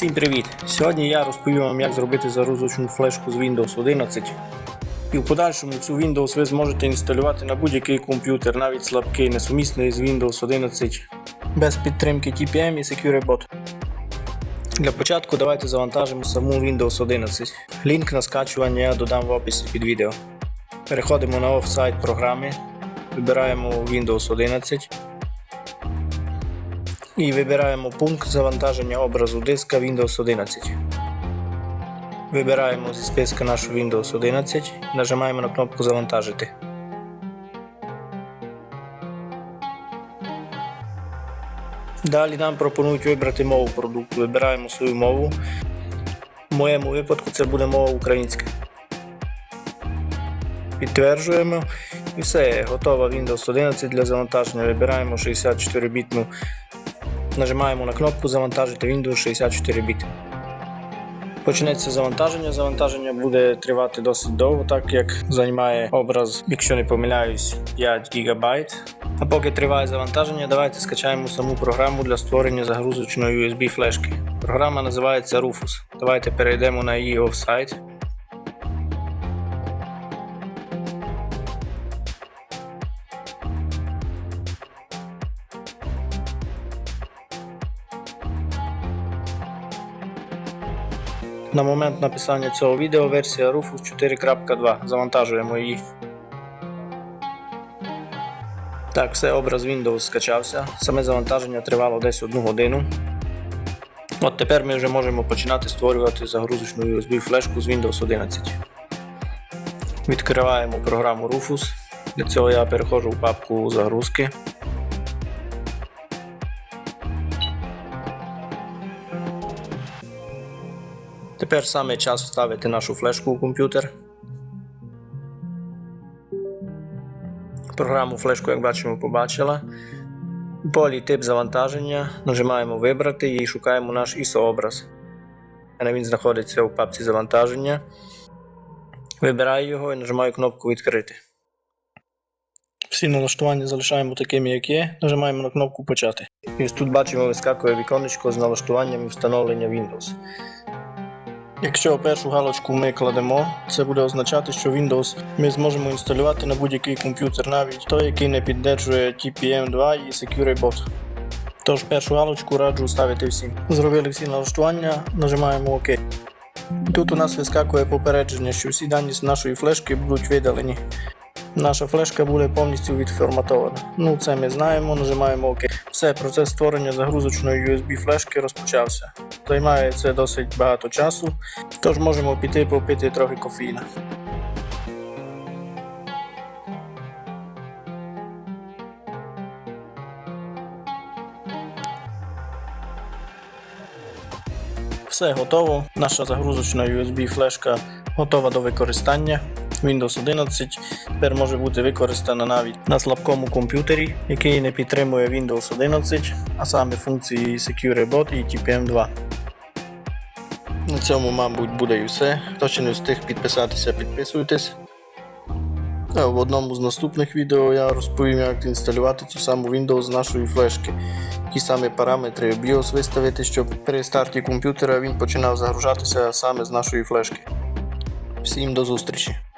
Всім привіт! Сьогодні я розповім вам, як зробити загрузочну флешку з Windows 11. І в подальшому цю Windows ви зможете інсталювати на будь-який комп'ютер, навіть слабкий, несумісний з Windows 11 без підтримки TPM і SecureBot. Для початку давайте завантажимо саму Windows 11. Лінк на скачування я додам в описі під відео. Переходимо на офсайт програми, вибираємо Windows 11 і вибираємо пункт завантаження образу диска Windows 11. Вибираємо зі списка нашу Windows 11 нажимаємо на кнопку Завантажити. Далі нам пропонують вибрати мову продукту. Вибираємо свою мову. В моєму випадку це буде мова українська. Підтверджуємо і все, готова Windows 11 для завантаження. Вибираємо 64-бітну Нажимаємо на кнопку Завантажити Windows 64 біт. Почнеться завантаження. Завантаження буде тривати досить довго, так як займає образ, якщо не помиляюсь, 5 ГБ. А поки триває завантаження, давайте скачаємо саму програму для створення загрузочної USB флешки. Програма називається Rufus. Давайте перейдемо на її офсайт. На момент написання цього відео версія Rufus 4.2. Завантажуємо її. Так, все, образ Windows скачався. Саме завантаження тривало десь одну годину. От тепер ми вже можемо починати створювати загрузочну USB флешку з Windows 11. Відкриваємо програму Rufus. Для цього я переходжу в папку загрузки. Тепер саме час вставити нашу флешку у комп'ютер. Програму флешку, як бачимо, побачила. В полі тип завантаження. Нажимаємо Вибрати і шукаємо наш ISO-образ. Він знаходиться у папці завантаження. Вибираю його і нажимаю кнопку Відкрити. Всі налаштування залишаємо такими, як є. Нажимаємо на кнопку Почати. І ось тут бачимо вискакує віконечко з налаштуванням і встановлення Windows. Якщо першу галочку ми кладемо, це буде означати, що Windows ми зможемо інсталювати на будь-який комп'ютер, навіть той, який не піддержує TPM2 і SecureBot. Тож першу галочку раджу ставити всім. Зробили всі налаштування, нажимаємо ОК. Тут у нас вискакує попередження, що всі дані з нашої флешки будуть видалені. Наша флешка буде повністю відформатована. Ну, це ми знаємо, нажимаємо ОК. Все, процес створення загрузочної USB флешки розпочався. Займає це досить багато часу, тож можемо піти попити трохи кофеїна. Все готово. Наша загрузочна USB флешка готова до використання. Windows 11 тепер може бути використана навіть на слабкому комп'ютері, який не підтримує Windows 11, а саме функції SecureBot і TPM2. На цьому, мабуть, буде і все. Хто ще не встиг підписатися, підписуйтесь. В одному з наступних відео я розповім, як інсталювати цю саму Windows з нашої флешки. Ті самі параметри BIOS виставити, щоб при старті комп'ютера він починав загружатися саме з нашої флешки. Всім до зустрічі!